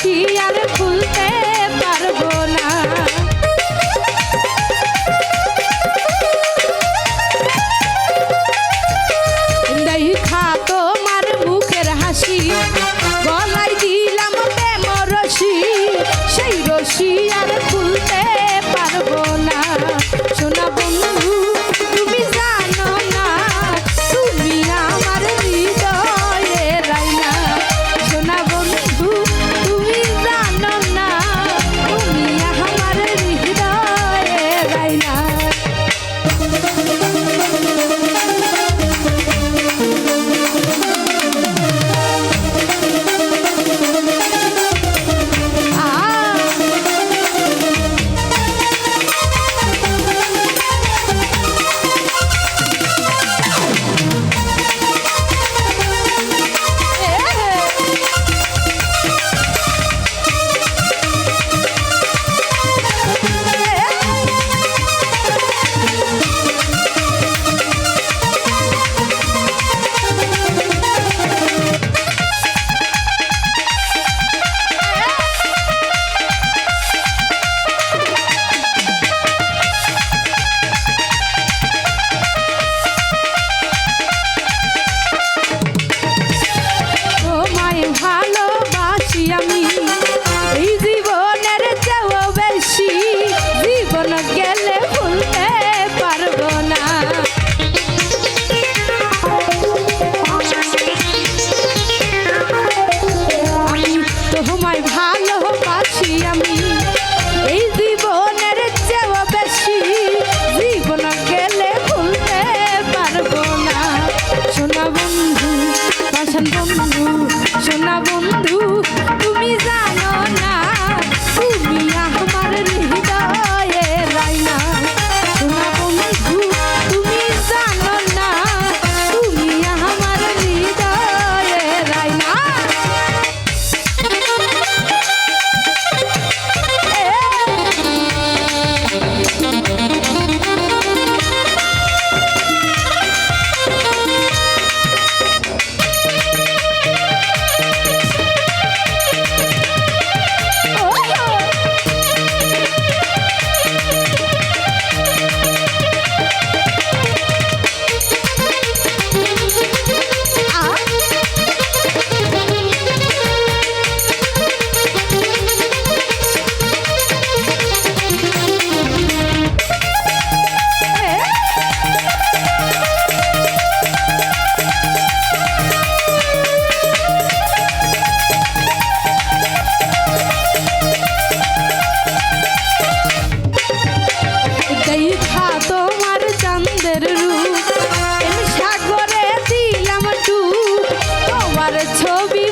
আছি আর খুলতে পারব না। দেখা তোমার মুখের হাসি গলায় দিয়ে Toby.